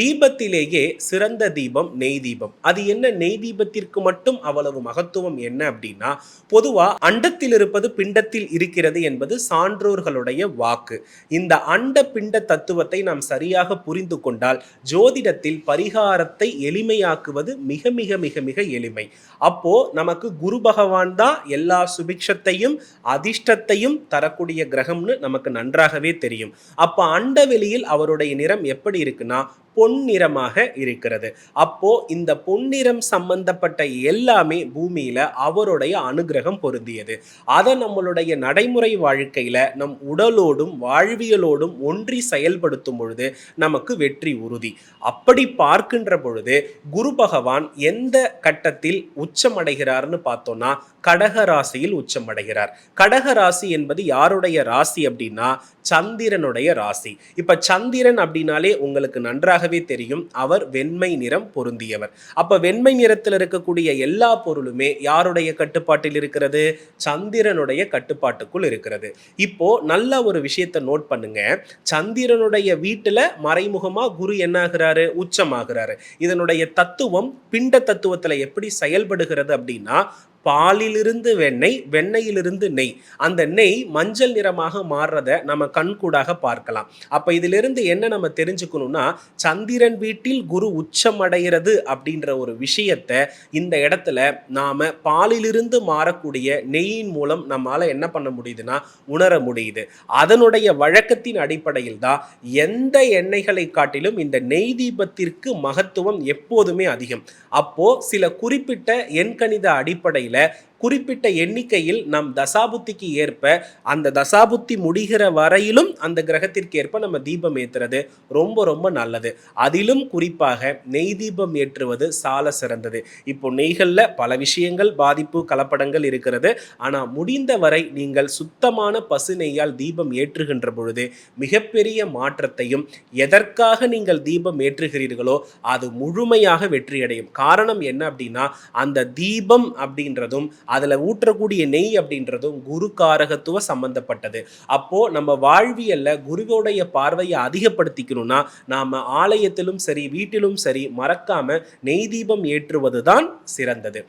தீபத்திலேயே சிறந்த தீபம் நெய் தீபம். அது என்ன? நெய் தீபத்திற்கு மட்டும் அவ்வளவு மகத்துவம் என்ன அப்படின்னா பொதுவா அண்டத்தில் இருப்பது பிண்டத்தில் இருக்கிறது என்பது சான்றோர்களுடைய வாக்கு. இந்த அண்ட பிண்ட தத்துவத்தை நாம் சரியாக புரிந்து கொண்டால் ஜோதிடத்தில் பரிகாரத்தை எளிமையாக்குவது மிக மிக மிக மிக எளிமை. அப்போ நமக்கு குரு பகவான் தான் எல்லா சுபிக்ஷத்தையும் அதிர்ஷ்டத்தையும் தரக்கூடிய கிரகம்னு நமக்கு நன்றாகவே தெரியும். அப்ப அண்டவெளியில் அவருடைய நிறம் எப்படி இருக்குன்னா பொன்னிறமாக இருக்கிறது. அப்போ இந்த பொன்னிறம் சம்பந்தப்பட்ட எல்லாமே பூமியில அவருடைய அனுகிரகம் பொருந்தியது. அதை நம்மளுடைய நடைமுறை வாழ்க்கையில நம் உடலோடும் வாழ்வியலோடும் ஒன்றி செயல்படுத்தும் பொழுது நமக்கு வெற்றி உறுதி. அப்படி பார்க்கின்ற பொழுது குரு பகவான் எந்த கட்டத்தில் உச்சமடைகிறார்னு பார்த்தோம்னா கடக ராசியில் உச்சமடைகிறார். கடக ராசி என்பது யாருடைய ராசி அப்படின்னா சந்திரனுடைய ராசி. இப்ப சந்திரன் அப்படின்னாலே உங்களுக்கு நன்றாகவே தெரியும் அவர் வெண்மை நிறம் பொருந்தியவர். அப்ப வெண்மை நிறத்தில் இருக்கக்கூடிய எல்லா பொருளுமே யாருடைய கட்டுப்பாட்டில் இருக்கிறது? சந்திரனுடைய கட்டுப்பாட்டுக்குள் இருக்கிறது. இப்போ நல்ல ஒரு விஷயத்தை நோட் பண்ணுங்க. சந்திரனுடைய வீட்டுல மறைமுகமா குரு என்ன ஆகுறாரு உச்சமாகிறாரு. இதனுடைய தத்துவம் பிண்ட தத்துவத்துல எப்படி செயல்படுகிறது அப்படின்னா பாலிலிருந்து வெண்ணெய் வெண்ணெயிலிருந்து நெய். அந்த நெய் மஞ்சள் நிறமாக மாறுறத நம்ம கண்கூடாக பார்க்கலாம். அப்போ இதிலிருந்து என்ன நம்ம தெரிஞ்சுக்கணும்னா சந்திரன் வீட்டில் குரு உச்சம் அடைகிறது அப்படின்ற ஒரு விஷயத்தை இந்த இடத்துல நாம் பாலிலிருந்து மாறக்கூடிய நெய்யின் மூலம் நம்மளால் என்ன பண்ண முடியுதுன்னா உணர முடியுது. அதனுடைய வழக்கத்தின் அடிப்படையில் தான் எந்த எண்ணெய்களை காட்டிலும் இந்த நெய் தீபத்திற்கு மகத்துவம் எப்போதுமே அதிகம். அப்போ சில குறிப்பிட்ட எண்கணித அடிப்படையில் และ குறிப்பிட்ட எண்ணிக்கையில் நம் தசாபுத்திக்கு ஏற்ப அந்த தசாபுத்தி முடிகிற வரையிலும் அந்த கிரகத்திற்கு ஏற்ப நம்ம தீபம் ஏற்றுறது ரொம்ப ரொம்ப நல்லது. அதிலும் குறிப்பாக நெய் தீபம் ஏற்றுவது சால சிறந்தது. இப்போ நெய்களில் பல விஷயங்கள் பாதிப்பு கலப்படங்கள் இருக்கிறது. ஆனால் முடிந்தவரை நீங்கள் சுத்தமான பசு நெய்யால் தீபம் ஏற்றுகின்ற பொழுது மிகப்பெரிய மாற்றத்தையும் எதற்காக நீங்கள் தீபம் ஏற்றுகிறீர்களோ அது முழுமையாக வெற்றியடையும். காரணம் என்ன அப்படின்னா அந்த தீபம் அப்படின்றதும் அதில் ஊற்றக்கூடிய நெய் அப்படின்றதும் குரு காரகத்துவ சம்பந்தப்பட்டது. அப்போ நம்ம வாழ்வியல்ல குருவோடைய பார்வையை அதிகப்படுத்திக்கணும்னா நாம ஆலயத்திலும் சரி வீட்டிலும் சரி மறக்காம நெய் தீபம் ஏற்றுவது தான் சிறந்தது.